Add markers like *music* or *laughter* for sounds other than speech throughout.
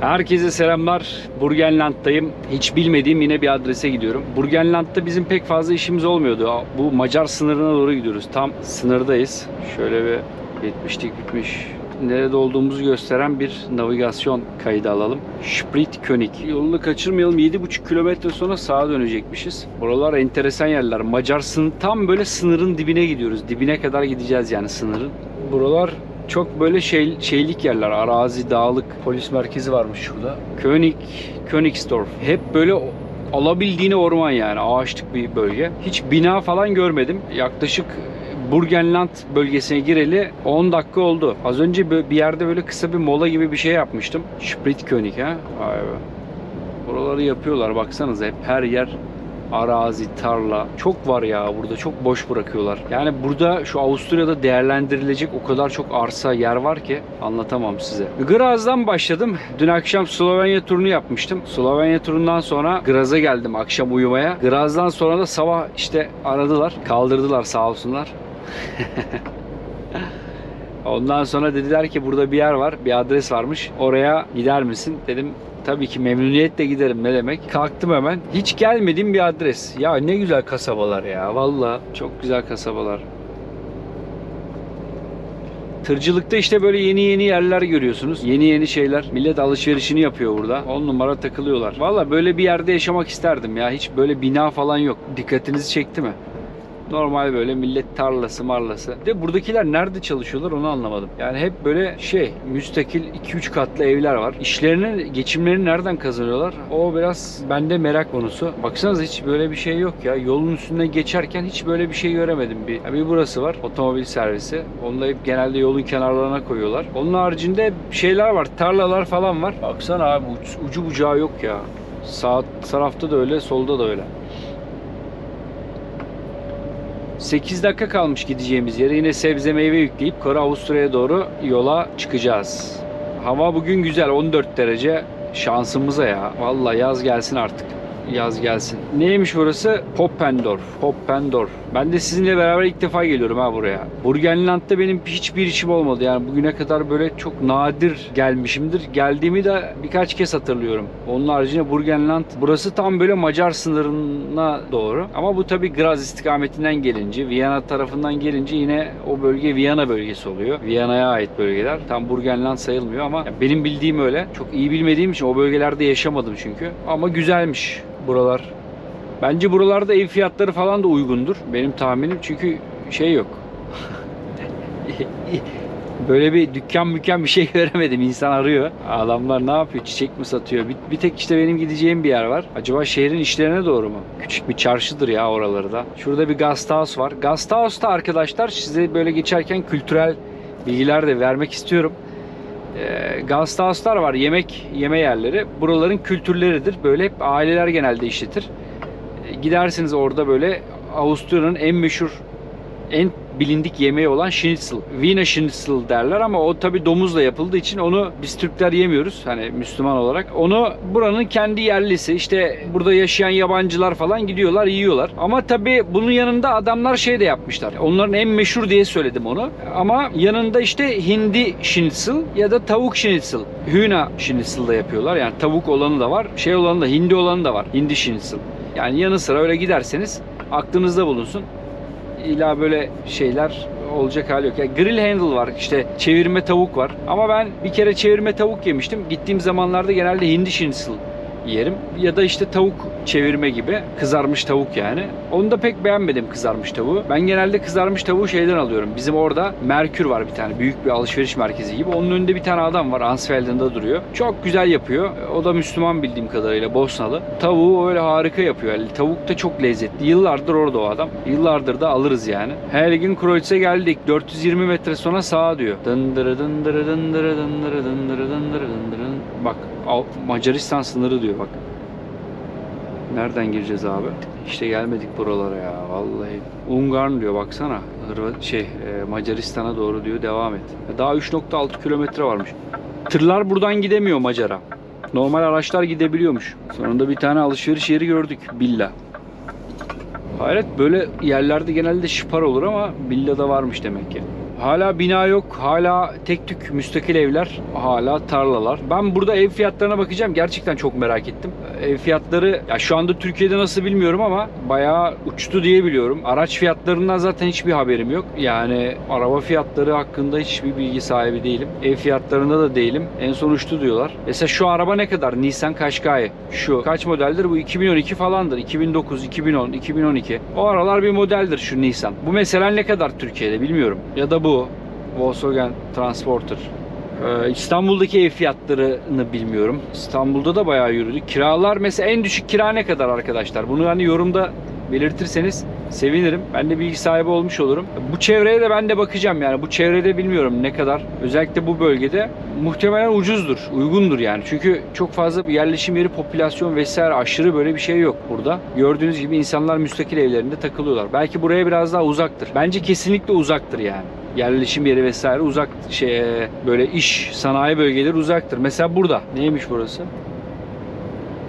Herkese selamlar. Burgenland'dayım. Hiç bilmediğim yine bir adrese gidiyorum. Burgenland'da bizim pek fazla işimiz olmuyordu. Bu Macar sınırına doğru gidiyoruz. Tam sınırdayız. Şöyle bir 70'lik bitmiş. Nerede olduğumuzu gösteren bir navigasyon kaydı alalım. Spritkönig. Yolunu kaçırmayalım. 7,5 kilometre sonra sağa dönecekmişiz. Buralar enteresan yerler. Macar sınır tam böyle sınırın dibine gidiyoruz. Dibine kadar gideceğiz yani sınırın. Buralar çok böyle şey, şeylik yerler. Arazi, dağlık. Polis merkezi varmış şurada. König, Königsdorf. Hep böyle alabildiğine orman yani. Ağaçlık bir bölge. Hiç bina falan görmedim. Yaklaşık Burgenland bölgesine gireli 10 dakika oldu. Az önce bir yerde böyle kısa bir mola gibi bir şey yapmıştım. Spritkönig ha. Vay be. Buraları yapıyorlar baksanıza hep her yer arazi, tarla. Çok var ya burada çok boş bırakıyorlar. Yani burada şu Avusturya'da değerlendirilecek o kadar çok arsa yer var ki anlatamam size. Graz'dan başladım. Dün akşam Slovenya turunu yapmıştım. Slovenya turundan sonra Graz'a geldim akşam uyumaya. Graz'dan sonra da sabah işte aradılar. Kaldırdılar sağ olsunlar. *laughs* Ondan sonra dediler ki burada bir yer var, bir adres varmış. Oraya gider misin? Dedim tabii ki memnuniyetle giderim ne demek. Kalktım hemen. Hiç gelmediğim bir adres. Ya ne güzel kasabalar ya. Valla çok güzel kasabalar. Tırcılıkta işte böyle yeni yeni yerler görüyorsunuz. Yeni yeni şeyler. Millet alışverişini yapıyor burada. 10 numara takılıyorlar. Valla böyle bir yerde yaşamak isterdim ya. Hiç böyle bina falan yok. Dikkatinizi çekti mi? Normal böyle millet tarlası marlası. De buradakiler nerede çalışıyorlar onu anlamadım. Yani hep böyle şey müstakil 2-3 katlı evler var. İşlerini, geçimlerini nereden kazanıyorlar? O biraz bende merak konusu. Baksanıza hiç böyle bir şey yok ya. Yolun üstünden geçerken hiç böyle bir şey göremedim. Bir, bir burası var. Otomobil servisi. Onu da hep genelde yolun kenarlarına koyuyorlar. Onun haricinde şeyler var. Tarlalar falan var. Baksana abi ucu bucağı yok ya. Sağ tarafta da öyle, solda da öyle. 8 dakika kalmış gideceğimiz yere. Yine sebze meyve yükleyip Kore Avusturya'ya doğru yola çıkacağız. Hava bugün güzel 14 derece. Şansımıza ya. Vallahi yaz gelsin artık. Yaz gelsin. Neymiş burası? Poppendorf. Poppendorf. Ben de sizinle beraber ilk defa geliyorum ha buraya. Burgenland'da benim hiçbir işim olmadı. Yani bugüne kadar böyle çok nadir gelmişimdir. Geldiğimi de birkaç kez hatırlıyorum. Onun haricinde Burgenland burası tam böyle Macar sınırına doğru. Ama bu tabi Graz istikametinden gelince, Viyana tarafından gelince yine o bölge Viyana bölgesi oluyor. Viyana'ya ait bölgeler. Tam Burgenland sayılmıyor ama benim bildiğim öyle. Çok iyi bilmediğim için o bölgelerde yaşamadım çünkü. Ama güzelmiş buralar. Bence buralarda ev fiyatları falan da uygundur. Benim tahminim çünkü şey yok. *laughs* Böyle bir dükkan mükkan bir şey *laughs* göremedim. İnsan arıyor. Adamlar ne yapıyor? Çiçek mi satıyor? Bir, bir tek işte benim gideceğim bir yer var. Acaba şehrin işlerine doğru mu? Küçük bir çarşıdır ya oraları da. Şurada bir Gasthaus var. Gasthausta arkadaşlar size böyle geçerken kültürel bilgiler de vermek istiyorum. E, Gasthauslar var. Yemek yeme yerleri. Buraların kültürleridir. Böyle hep aileler genelde işletir. E, gidersiniz orada böyle Avusturya'nın en meşhur en bilindik yemeği olan schnitzel. Wiener schnitzel derler ama o tabi domuzla yapıldığı için onu biz Türkler yemiyoruz hani Müslüman olarak. Onu buranın kendi yerlisi işte burada yaşayan yabancılar falan gidiyorlar yiyorlar. Ama tabi bunun yanında adamlar şey de yapmışlar. Onların en meşhur diye söyledim onu. Ama yanında işte hindi schnitzel ya da tavuk schnitzel. Hühner schnitzel da yapıyorlar. Yani tavuk olanı da var. Şey olanı da hindi olanı da var. Hindi schnitzel. Yani yanı sıra öyle giderseniz aklınızda bulunsun illa böyle şeyler olacak hali yok. Ya grill handle var işte çevirme tavuk var. Ama ben bir kere çevirme tavuk yemiştim. Gittiğim zamanlarda genelde hindi schnitzel yerim. Ya da işte tavuk çevirme gibi. Kızarmış tavuk yani. Onu da pek beğenmedim kızarmış tavuğu. Ben genelde kızarmış tavuğu şeyden alıyorum. Bizim orada Merkür var bir tane. Büyük bir alışveriş merkezi gibi. Onun önünde bir tane adam var. Ansfelden'da duruyor. Çok güzel yapıyor. O da Müslüman bildiğim kadarıyla. Bosnalı. Tavuğu öyle harika yapıyor. Yani tavuk da çok lezzetli. Yıllardır orada o adam. Yıllardır da alırız yani. Heiligenkreuz'e geldik. 420 metre sonra sağa diyor. Dındırı dındırı dındırı dındırı dındırı dındırı dındırı. Bak Macaristan sınırı diyor bak. Nereden gireceğiz abi? İşte gelmedik buralara ya vallahi. Ungarn diyor baksana. Hırvat şey e, Macaristan'a doğru diyor devam et. Daha 3.6 kilometre varmış. Tırlar buradan gidemiyor Macar'a. Normal araçlar gidebiliyormuş. Sonunda bir tane alışveriş yeri gördük. Billa. Hayret böyle yerlerde genelde şipar olur ama Billa'da varmış demek ki. Hala bina yok. Hala tek tük müstakil evler. Hala tarlalar. Ben burada ev fiyatlarına bakacağım. Gerçekten çok merak ettim. Ev fiyatları ya şu anda Türkiye'de nasıl bilmiyorum ama bayağı uçtu diye biliyorum. Araç fiyatlarından zaten hiçbir haberim yok. Yani araba fiyatları hakkında hiçbir bilgi sahibi değilim. Ev fiyatlarında da değilim. En son uçtu diyorlar. Mesela şu araba ne kadar? Nissan Qashqai. Şu kaç modeldir? Bu 2012 falandır. 2009, 2010, 2012. O aralar bir modeldir şu Nissan. Bu mesela ne kadar Türkiye'de bilmiyorum. Ya da bu Volkswagen Transporter. Ee, İstanbul'daki ev fiyatlarını bilmiyorum. İstanbul'da da bayağı yürüdü. Kiralar mesela en düşük kira ne kadar arkadaşlar? Bunu hani yorumda belirtirseniz sevinirim. Ben de bilgi sahibi olmuş olurum. Bu çevreye de ben de bakacağım yani. Bu çevrede bilmiyorum ne kadar. Özellikle bu bölgede muhtemelen ucuzdur, uygundur yani. Çünkü çok fazla yerleşim yeri, popülasyon vesaire aşırı böyle bir şey yok burada. Gördüğünüz gibi insanlar müstakil evlerinde takılıyorlar. Belki buraya biraz daha uzaktır. Bence kesinlikle uzaktır yani yerleşim yeri vesaire uzak şey böyle iş sanayi bölgeleri uzaktır. Mesela burada neymiş burası?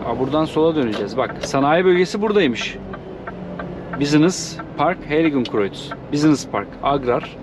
Aa, buradan sola döneceğiz. Bak sanayi bölgesi buradaymış. Business Park Heiligenkreuz. Business Park Agrar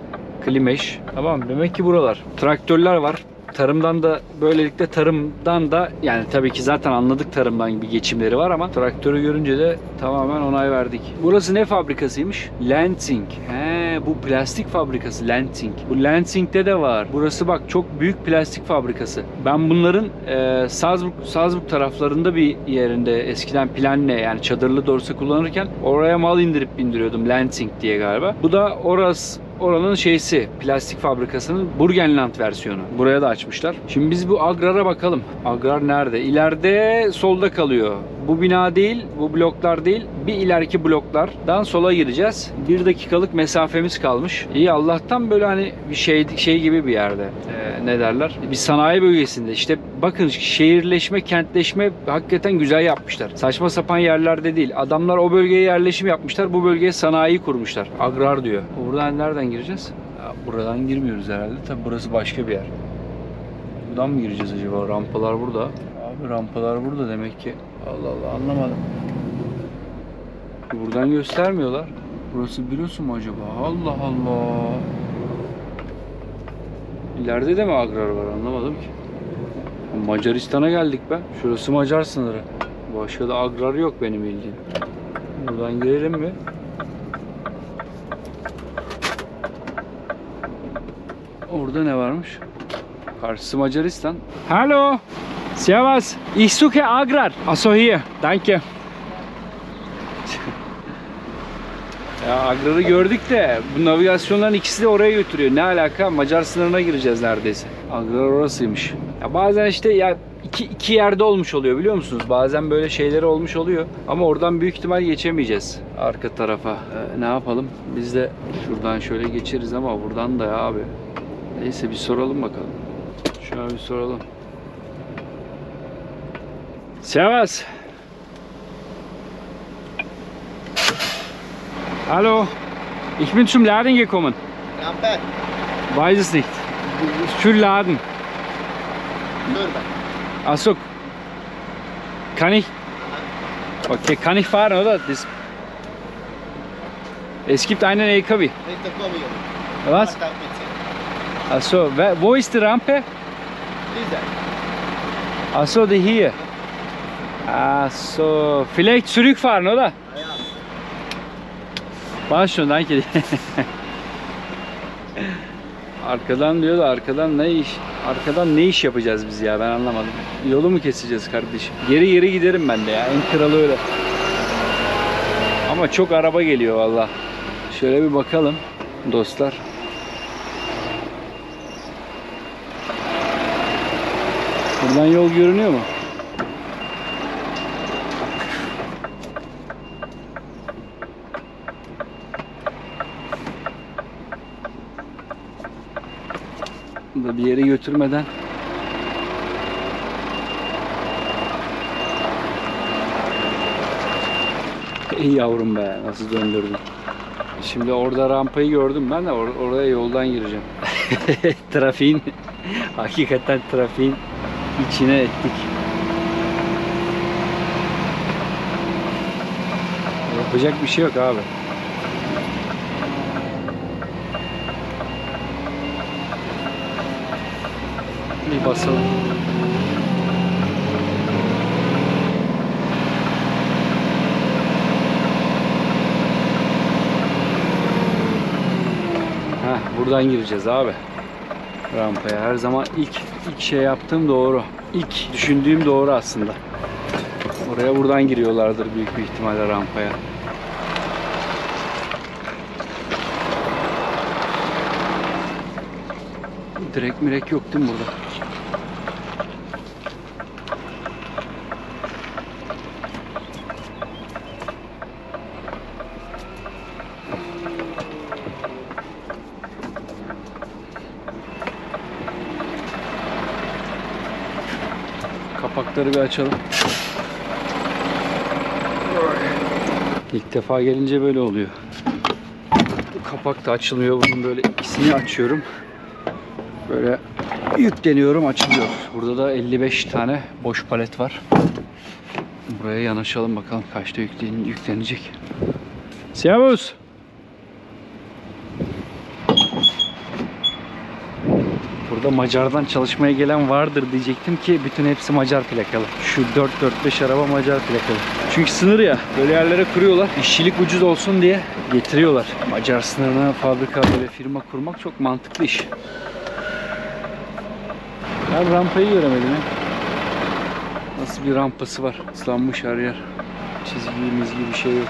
Klimeş. Tamam demek ki buralar. Traktörler var. Tarımdan da böylelikle tarımdan da yani tabii ki zaten anladık tarımdan bir geçimleri var ama traktörü görünce de tamamen onay verdik. Burası ne fabrikasıymış? Lansing. He bu plastik fabrikası Lansing. Bu Lansing'de de var. Burası bak çok büyük plastik fabrikası. Ben bunların e, Salzburg, Salzburg taraflarında bir yerinde eskiden planle yani çadırlı dorsa kullanırken oraya mal indirip bindiriyordum Lansing diye galiba. Bu da orası oranın şeysi plastik fabrikasının Burgenland versiyonu. Buraya da açmışlar. Şimdi biz bu Agrar'a bakalım. Agrar nerede? İleride solda kalıyor. Bu bina değil, bu bloklar değil. Bir ileriki bloklardan sola gireceğiz. Bir dakikalık mesafemiz kalmış. İyi Allah'tan böyle hani bir şey şey gibi bir yerde. Ee, ne derler? Bir sanayi bölgesinde. İşte bakın şehirleşme, kentleşme hakikaten güzel yapmışlar. Saçma sapan yerlerde değil. Adamlar o bölgeye yerleşim yapmışlar. Bu bölgeye sanayi kurmuşlar. Agrar diyor. Buradan nereden gireceğiz? Ya, buradan girmiyoruz herhalde. Tabi burası başka bir yer. Buradan mı gireceğiz acaba? Rampalar burada. Abi rampalar burada demek ki. Allah Allah anlamadım. Buradan göstermiyorlar. Burası bürosu mu acaba? Allah Allah. İleride de mi agrar var anlamadım ki. Macaristan'a geldik be. Şurası Macar sınırı. Başka da agrar yok benim bildiğim. Buradan girelim mi? Orada ne varmış? Karşısı Macaristan. Hallo. Servus. Ich suche Agrar. Also hier. Danke. Ya Agrar'ı gördük de bu navigasyonların ikisi de oraya götürüyor. Ne alaka? Macar sınırına gireceğiz neredeyse. Agrar orasıymış. Ya bazen işte ya iki, iki yerde olmuş oluyor biliyor musunuz? Bazen böyle şeyleri olmuş oluyor. Ama oradan büyük ihtimal geçemeyeceğiz arka tarafa. Ee, ne yapalım? Biz de şuradan şöyle geçeriz ama buradan da ya abi. Neyse bir soralım bakalım. Şuna bir soralım. Servus. Hallo. Ich bin zum Laden gekommen. Rampe, Weiß es nicht. Für Laden. Achso. Kann ich? Okay, kann ich fahren, oder? Das es gibt einen LKW. Was? Achso, wo ist die Rampe? Diese. Achso, die hier. Achso, vielleicht zurückfahren, oder? Ja. Bana şunu danke. arkadan diyor da arkadan ne iş? Arkadan ne iş yapacağız biz ya ben anlamadım. Yolu mu keseceğiz kardeşim? Geri geri giderim ben de ya. En kralı öyle. Ama çok araba geliyor valla. Şöyle bir bakalım dostlar. Buradan yol görünüyor mu? Bir yere götürmeden Ey yavrum be nasıl döndürdün. Şimdi orada rampayı gördüm ben de or- oraya yoldan gireceğim. *laughs* trafiğin hakikaten trafiğin içine ettik. Yapacak bir şey yok abi. Basalım. Heh, buradan gireceğiz abi. Rampaya. Her zaman ilk ilk şey yaptığım doğru. İlk düşündüğüm doğru aslında. Oraya buradan giriyorlardır büyük bir ihtimalle rampaya. Direkt mirek yok değil mi burada? Kapakları bir açalım. İlk defa gelince böyle oluyor. Bu kapak da açılmıyor. Bunun böyle ikisini açıyorum. Böyle yükleniyorum açılıyor. Burada da 55 tane boş palet var. Buraya yanaşalım bakalım kaçta yüklen yüklenecek. Servus. Burada Macar'dan çalışmaya gelen vardır diyecektim ki bütün hepsi Macar plakalı. Şu 4-4-5 araba Macar plakalı. Çünkü sınır ya böyle yerlere kuruyorlar. İşçilik ucuz olsun diye getiriyorlar. Macar sınırına fabrika böyle firma kurmak çok mantıklı iş. Ben rampayı göremedim ya. Nasıl bir rampası var? Islanmış her yer. Çizgi mizgi bir şey yok.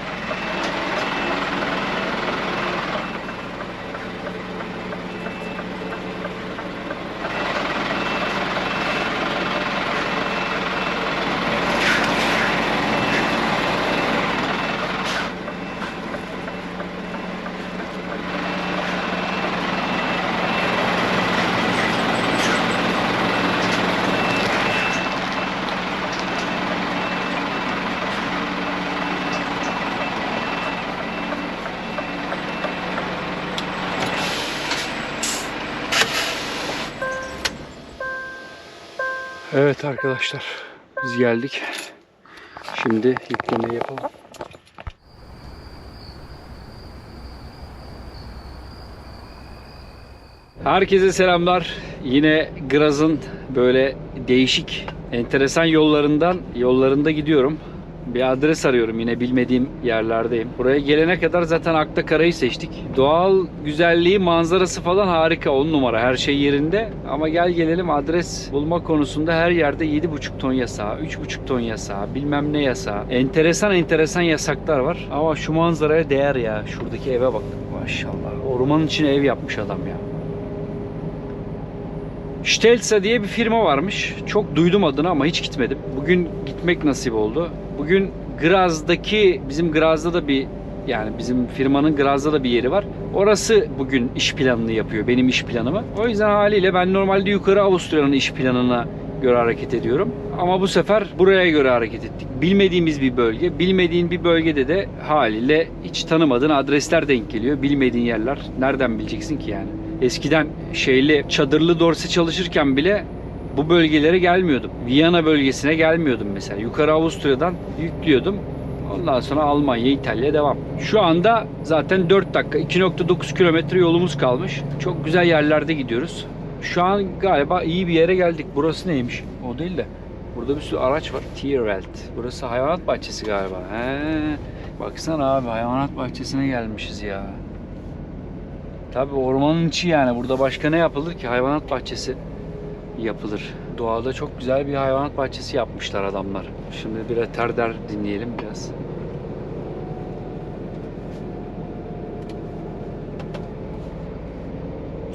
Evet arkadaşlar biz geldik. Şimdi yüklemeyi yapalım. Herkese selamlar. Yine Graz'ın böyle değişik, enteresan yollarından yollarında gidiyorum. Bir adres arıyorum yine bilmediğim yerlerdeyim. Buraya gelene kadar zaten Akta Kara'yı seçtik. Doğal güzelliği, manzarası falan harika. 10 numara her şey yerinde. Ama gel gelelim adres bulma konusunda her yerde 7,5 ton yasağı, 3,5 ton yasağı, bilmem ne yasağı. Enteresan enteresan yasaklar var. Ama şu manzaraya değer ya. Şuradaki eve bak. Maşallah. Ormanın içine ev yapmış adam ya. Stelza diye bir firma varmış. Çok duydum adını ama hiç gitmedim. Bugün gitmek nasip oldu. Bugün Graz'daki bizim Graz'da da bir yani bizim firmanın Graz'da da bir yeri var. Orası bugün iş planını yapıyor. Benim iş planımı. O yüzden haliyle ben normalde yukarı Avusturya'nın iş planına göre hareket ediyorum. Ama bu sefer buraya göre hareket ettik. Bilmediğimiz bir bölge. Bilmediğin bir bölgede de haliyle hiç tanımadığın adresler denk geliyor. Bilmediğin yerler. Nereden bileceksin ki yani? Eskiden şeyli çadırlı dorse çalışırken bile bu bölgelere gelmiyordum. Viyana bölgesine gelmiyordum mesela. Yukarı Avusturya'dan yüklüyordum. Ondan sonra Almanya, İtalya devam. Şu anda zaten 4 dakika 2.9 kilometre yolumuz kalmış. Çok güzel yerlerde gidiyoruz. Şu an galiba iyi bir yere geldik. Burası neymiş? O değil de. Burada bir sürü araç var. Tierwelt. Burası hayvanat bahçesi galiba. He. Baksana abi hayvanat bahçesine gelmişiz ya. Tabi ormanın içi yani. Burada başka ne yapılır ki? Hayvanat bahçesi yapılır. Doğada çok güzel bir hayvanat bahçesi yapmışlar adamlar. Şimdi bir Eterder dinleyelim biraz.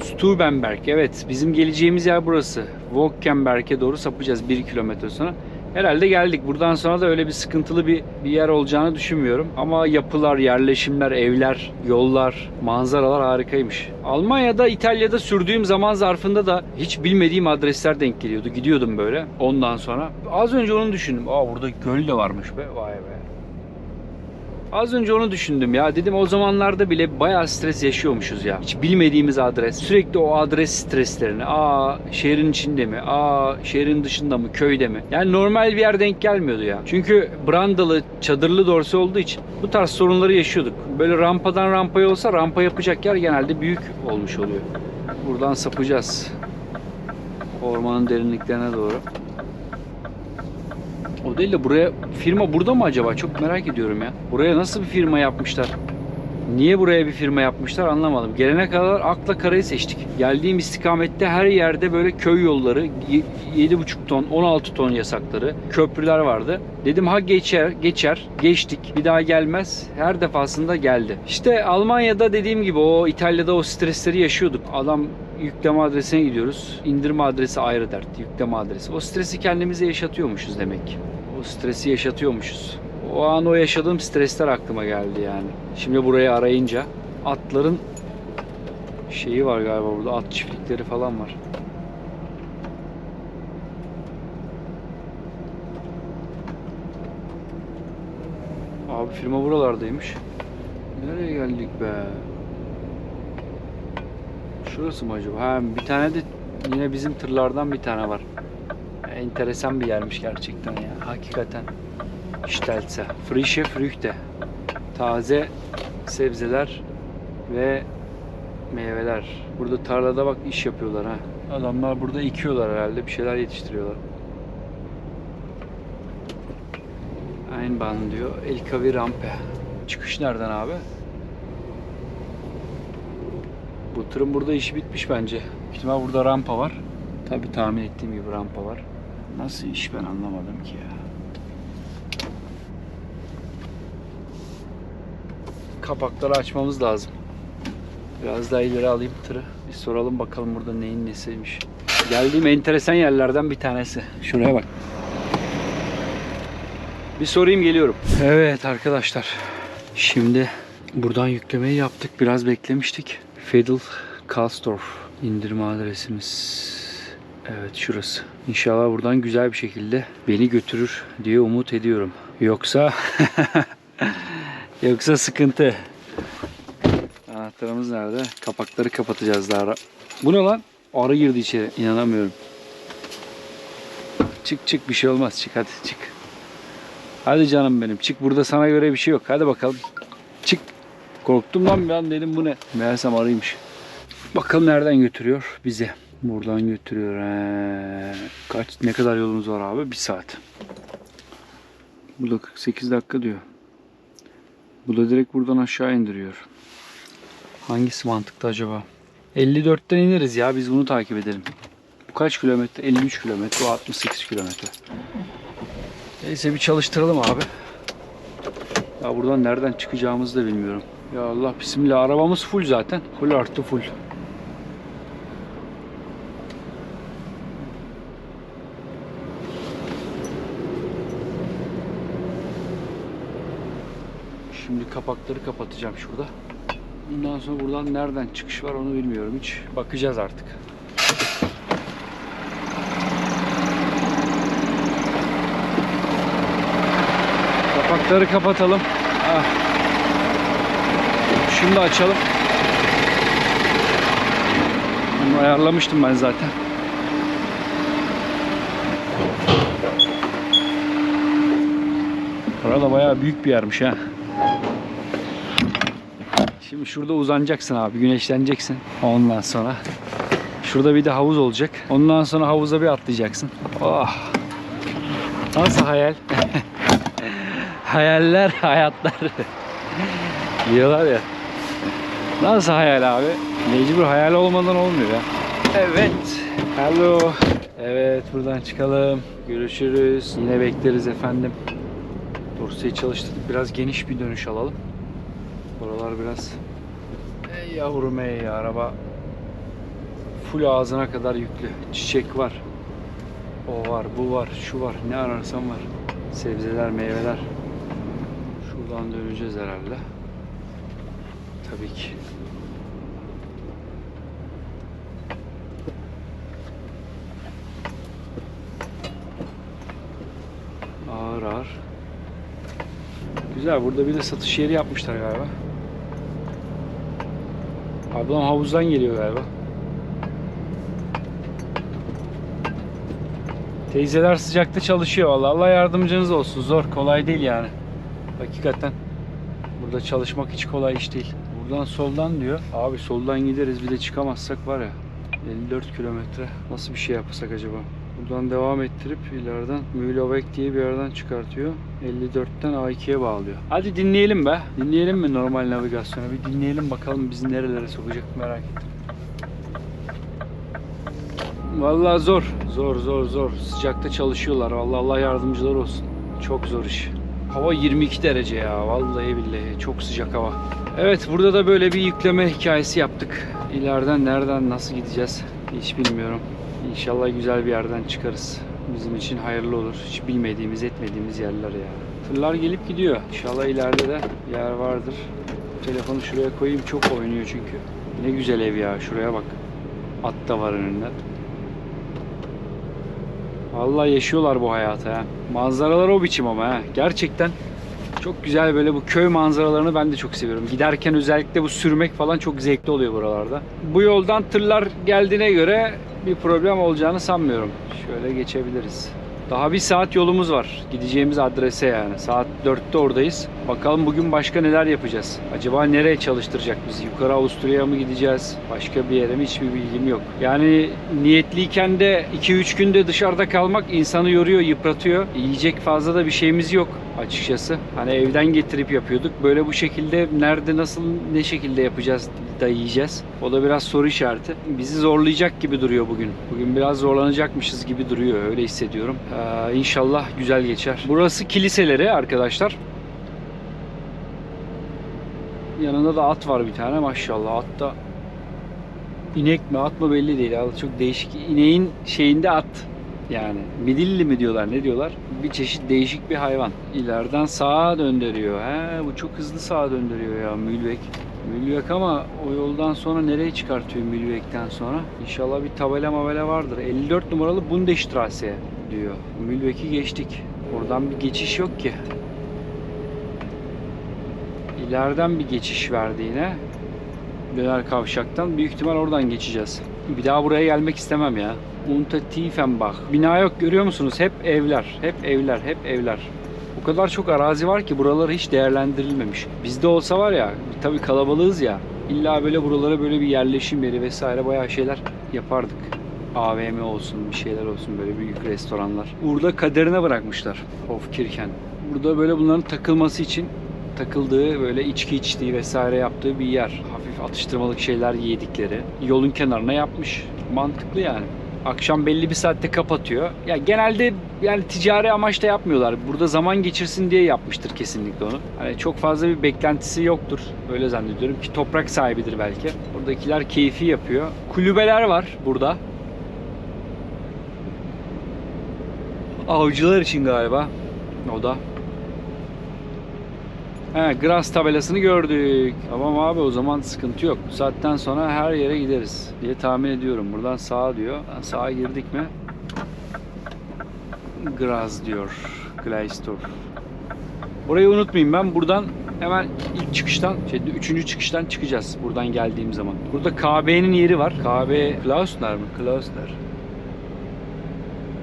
Stubenberg evet bizim geleceğimiz yer burası. Wockenberg'e doğru sapacağız 1 kilometre sonra. Herhalde geldik. Buradan sonra da öyle bir sıkıntılı bir, bir yer olacağını düşünmüyorum. Ama yapılar, yerleşimler, evler, yollar, manzaralar harikaymış. Almanya'da, İtalya'da sürdüğüm zaman zarfında da hiç bilmediğim adresler denk geliyordu. Gidiyordum böyle ondan sonra. Az önce onu düşündüm. Aa burada göl de varmış be. Vay be. Az önce onu düşündüm ya. Dedim o zamanlarda bile bayağı stres yaşıyormuşuz ya. Hiç bilmediğimiz adres. Sürekli o adres streslerini. Aa şehrin içinde mi? Aa şehrin dışında mı? Köyde mi? Yani normal bir yer denk gelmiyordu ya. Çünkü brandalı, çadırlı dorse olduğu için bu tarz sorunları yaşıyorduk. Böyle rampadan rampaya olsa rampa yapacak yer genelde büyük olmuş oluyor. Buradan sapacağız. Ormanın derinliklerine doğru. O değil de buraya firma burada mı acaba? Çok merak ediyorum ya. Buraya nasıl bir firma yapmışlar? Niye buraya bir firma yapmışlar anlamadım. Gelene kadar akla karayı seçtik. Geldiğim istikamette her yerde böyle köy yolları, y- 7,5 ton, 16 ton yasakları, köprüler vardı. Dedim ha geçer, geçer. Geçtik. Bir daha gelmez. Her defasında geldi. İşte Almanya'da dediğim gibi o İtalya'da o stresleri yaşıyorduk. Adam yükleme adresine gidiyoruz. İndirme adresi ayrı dert. Yükleme adresi. O stresi kendimize yaşatıyormuşuz demek ki. Stresi yaşatıyormuşuz. O an o yaşadığım stresler aklıma geldi yani. Şimdi burayı arayınca atların şeyi var galiba burada. At çiftlikleri falan var. Abi firma buralardaymış. Nereye geldik be? Şurası mı acaba? Ha, bir tane de yine bizim tırlardan bir tane var. Enteresan bir yermiş gerçekten ya. Hakikaten. Stelze. Frische Früchte. Taze sebzeler ve meyveler. Burada tarlada bak iş yapıyorlar ha. Adamlar burada ekiyorlar herhalde. Bir şeyler yetiştiriyorlar. Einbahn diyor. Elkavi Rampe. Çıkış nereden abi? Bu tırın burada işi bitmiş bence. İhtimal burada rampa var. Tabi tahmin ettiğim gibi rampa var. Nasıl iş ben anlamadım ki ya. Kapakları açmamız lazım. Biraz daha ileri alayım tırı. Bir soralım bakalım burada neyin nesiymiş. Geldiğim enteresan yerlerden bir tanesi. Şuraya bak. Bir sorayım geliyorum. Evet arkadaşlar. Şimdi buradan yüklemeyi yaptık. Biraz beklemiştik. Fedel Kastorf indirme adresimiz. Evet şurası. İnşallah buradan güzel bir şekilde beni götürür diye umut ediyorum. Yoksa *laughs* yoksa sıkıntı. Anahtarımız nerede? Kapakları kapatacağız daha. Bu ne lan? Arı girdi içeri. İnanamıyorum. Çık çık bir şey olmaz. Çık hadi çık. Hadi canım benim. Çık burada sana göre bir şey yok. Hadi bakalım. Çık. Korktum lan bir an dedim bu ne? Meğersem arıymış. Bakalım nereden götürüyor bizi. Buradan götürüyor. He. Kaç ne kadar yolumuz var abi? Bir saat. Burada 48 dakika diyor. Bu da direkt buradan aşağı indiriyor. Hangisi mantıklı acaba? 54'ten ineriz ya biz bunu takip edelim. Bu kaç kilometre? 53 kilometre. O 68 kilometre. Neyse bir çalıştıralım abi. Ya buradan nereden çıkacağımızı da bilmiyorum. Ya Allah bismillah arabamız full zaten. Full artı full. Şimdi kapakları kapatacağım şurada. Bundan sonra buradan nereden çıkış var onu bilmiyorum hiç. Bakacağız artık. Kapakları kapatalım. Ah. Da açalım. Bunu ayarlamıştım ben zaten. Orada bayağı büyük bir yermiş ha. Şimdi şurada uzanacaksın abi, güneşleneceksin. Ondan sonra şurada bir de havuz olacak. Ondan sonra havuza bir atlayacaksın. Oh. Nasıl hayal? *laughs* Hayaller, hayatlar. *laughs* Diyorlar ya. Nasıl hayal abi? Mecbur hayal olmadan olmuyor ya. Evet. Hello. Evet buradan çıkalım. Görüşürüz. Yine bekleriz efendim. Dorsayı çalıştırdık. Biraz geniş bir dönüş alalım. Buralar biraz Ey yavrum ey araba full ağzına kadar yüklü. Çiçek var. O var, bu var, şu var. Ne ararsan var. Sebzeler, meyveler. Şuradan döneceğiz herhalde. Tabii ki. Ağır ağır. Güzel. Burada bir de satış yeri yapmışlar galiba. Ablam havuzdan geliyor galiba. Teyzeler sıcakta çalışıyor vallahi. Allah yardımcınız olsun. Zor, kolay değil yani. Hakikaten. Burada çalışmak hiç kolay iş değil. Buradan soldan diyor. Abi soldan gideriz bir de çıkamazsak var ya. 54 kilometre. Nasıl bir şey yapsak acaba? Buradan devam ettirip ileriden Mühlovek diye bir yerden çıkartıyor. 54'ten A2'ye bağlıyor. Hadi dinleyelim be. Dinleyelim mi normal navigasyonu? Bir dinleyelim bakalım bizi nerelere sokacak merak ettim. Vallahi zor. Zor zor zor. Sıcakta çalışıyorlar. Vallahi Allah yardımcıları olsun. Çok zor iş. Hava 22 derece ya. Vallahi billahi çok sıcak hava. Evet burada da böyle bir yükleme hikayesi yaptık. İleriden nereden nasıl gideceğiz hiç bilmiyorum. İnşallah güzel bir yerden çıkarız. Bizim için hayırlı olur. Hiç bilmediğimiz etmediğimiz yerler ya. Tırlar gelip gidiyor. İnşallah ileride de yer vardır. Telefonu şuraya koyayım çok oynuyor çünkü. Ne güzel ev ya şuraya bak. At da var önünde. Vallahi yaşıyorlar bu hayatı ha. Manzaralar o biçim ama ha. Gerçekten çok güzel böyle bu köy manzaralarını ben de çok seviyorum. Giderken özellikle bu sürmek falan çok zevkli oluyor buralarda. Bu yoldan tırlar geldiğine göre bir problem olacağını sanmıyorum. Şöyle geçebiliriz. Daha bir saat yolumuz var. Gideceğimiz adrese yani. Saat 4'te oradayız. Bakalım bugün başka neler yapacağız. Acaba nereye çalıştıracak bizi? Yukarı Avusturya'ya mı gideceğiz? Başka bir yere mi? Hiçbir bilgim yok. Yani niyetliyken de 2-3 günde dışarıda kalmak insanı yoruyor, yıpratıyor. Yiyecek fazla da bir şeyimiz yok açıkçası. Hani evden getirip yapıyorduk. Böyle bu şekilde nerede nasıl ne şekilde yapacağız da yiyeceğiz. O da biraz soru işareti. Bizi zorlayacak gibi duruyor bugün. Bugün biraz zorlanacakmışız gibi duruyor. Öyle hissediyorum. Ee, inşallah güzel geçer. Burası kiliseleri arkadaşlar. Yanında da at var bir tane maşallah. At da inek mi at mı belli değil. Çok değişik. İneğin şeyinde at. Yani midilli mi diyorlar ne diyorlar? Bir çeşit değişik bir hayvan. İleriden sağa döndürüyor. He, bu çok hızlı sağa döndürüyor ya Mülvek. Mülvek ama o yoldan sonra nereye çıkartıyor Mülvek'ten sonra? İnşallah bir tabela mabela vardır. 54 numaralı Bundesstraße diyor. Mülvek'i geçtik. Oradan bir geçiş yok ki. İleriden bir geçiş verdi yine. Döner kavşaktan. Büyük ihtimal oradan geçeceğiz. Bir daha buraya gelmek istemem ya. Untertiefenbach. Bina yok görüyor musunuz? Hep evler. Hep evler. Hep evler. O kadar çok arazi var ki buraları hiç değerlendirilmemiş. Bizde olsa var ya tabii kalabalığız ya. İlla böyle buralara böyle bir yerleşim yeri vesaire bayağı şeyler yapardık. AVM olsun bir şeyler olsun böyle büyük restoranlar. Burada kaderine bırakmışlar Hofkirchen. Burada böyle bunların takılması için takıldığı böyle içki içtiği vesaire yaptığı bir yer. Hafif atıştırmalık şeyler yedikleri. Yolun kenarına yapmış. Mantıklı yani. Akşam belli bir saatte kapatıyor. Ya genelde yani ticari amaçla yapmıyorlar. Burada zaman geçirsin diye yapmıştır kesinlikle onu. Hani çok fazla bir beklentisi yoktur. Öyle zannediyorum ki toprak sahibidir belki. Buradakiler keyfi yapıyor. Kulübeler var burada. Avcılar için galiba. O da. He, Gras tabelasını gördük. Tamam abi o zaman sıkıntı yok. Bu saatten sonra her yere gideriz diye tahmin ediyorum. Buradan sağa diyor. Sağa girdik mi? Graz diyor. Gleisdorf. Orayı unutmayayım ben buradan hemen ilk çıkıştan, şey, üçüncü çıkıştan çıkacağız buradan geldiğim zaman. Burada KB'nin yeri var. KB Klausner mı? Klausner.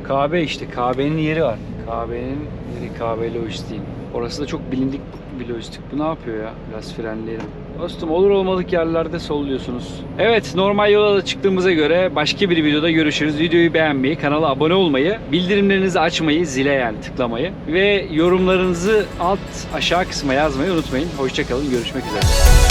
KB işte KB'nin yeri var. KB'nin yeri KB Lojistiğin. Orası da çok bilindik lojistik. Bu ne yapıyor ya? Biraz frenleyelim. Dostum olur olmadık yerlerde solluyorsunuz. Evet normal yola da çıktığımıza göre başka bir videoda görüşürüz. Videoyu beğenmeyi, kanala abone olmayı, bildirimlerinizi açmayı, zile yani tıklamayı ve yorumlarınızı alt aşağı kısma yazmayı unutmayın. Hoşçakalın görüşmek üzere.